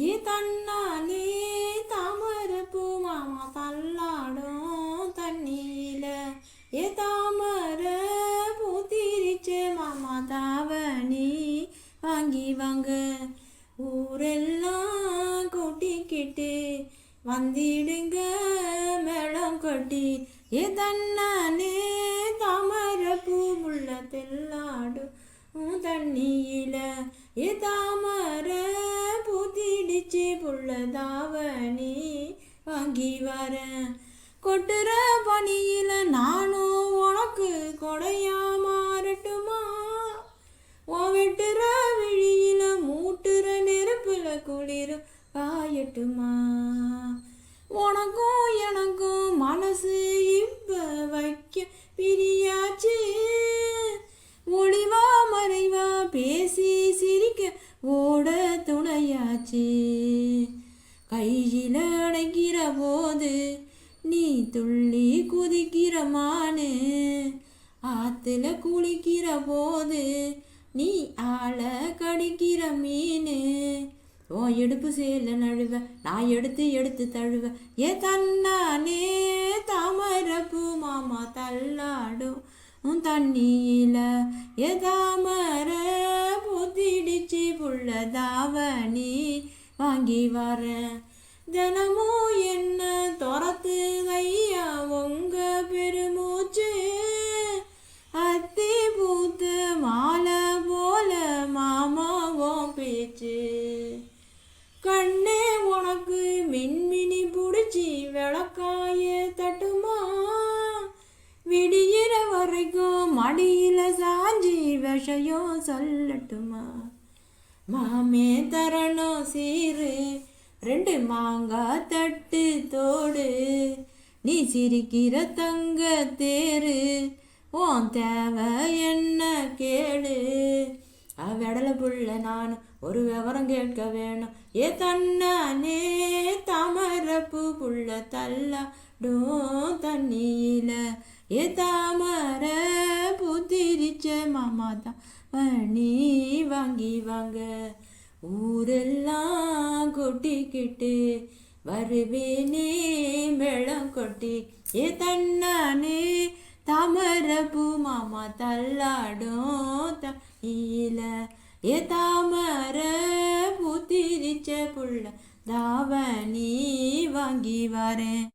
ஏ தன்னாலே பூ மாமா தள்ளாடும் தண்ணியில. ஏ தாமர பூத்திரிச்சு மாமா தாவணி வாங்கி வாங்க. ஊரெல்லாம் கூட்டிக்கிட்டு வந்திடுங்க மேளம் கொட்டி. ஏ தன்னாலே தாமரை பூ முள்ள தெல்லாடும் தண்ணியில. ஏ தாமரை பிச்சி புள்ள தாவணி வாங்கி வரேன் கொட்டுற பணியில நானும் உனக்கு கொடையா மாறட்டுமா? உன் வெட்டுற விழியில மூட்டுற நெருப்புல குளிர் காயட்டுமா? உனக்கும் எனக்கும் மனசு இப்ப வைக்க பிரியாச்சு. ஒளிவா மறைவா பேசி சிரிக்க ஓட துணையாச்சு. கையில் அடைக்கிற போது நீ துள்ளி குதிக்கிற மானு. ஆத்துல குளிக்கிற போது நீ ஆளை கடிக்கிற மீனு. ஓ எடுப்பு சேல நழுவ நான் எடுத்து எடுத்து தழுவ. ஏ தன்னானே தாமரப்பு மாமா தள்ளாடும். உன் தண்ணியில ஏ தாமர புத்திடிச்சு புள்ள தாவணி. வாங்கி வரேன் ஜனமோ என்ன துரத்து ஐயா உங்க பெருமூச்சு? அத்தி பூத்து மாலை போல மாமாவும் பேச்சு. கண்ணே உனக்கு மின்மினி பிடிச்சி விளக்காய தட்டுமா? விடியிற வரைக்கும் மடியில சாஞ்சி விஷயம் சொல்லட்டுமா? மாமே தரணும் சீரு ரெண்டு மாங்காய் தட்டு தோடு. நீ சிரிக்கிற தங்க தேரு. ஓன் தேவை என்ன கேளு அவடல புள்ள நான் ஒரு விவரம் கேட்க வேணும். ஏ தன்னானே தாமரப்பு புள்ள தள்ளாடும் தண்ணியில. ஏ தாமர புத்திரிச்ச மாமா தான் பண்ணி வாங்கி வாங்க. ஊரெல்லாம் கொட்டிக்கிட்டு வருவேனே மேளம் கொட்டி. ஏ தன்னானே தாமரப்பூ மாமா தள்ளாடும் தண்ணியில. ஏ தாமர பூத்திரிச்ச புள்ள தாவணி வாங்கி வரேன்.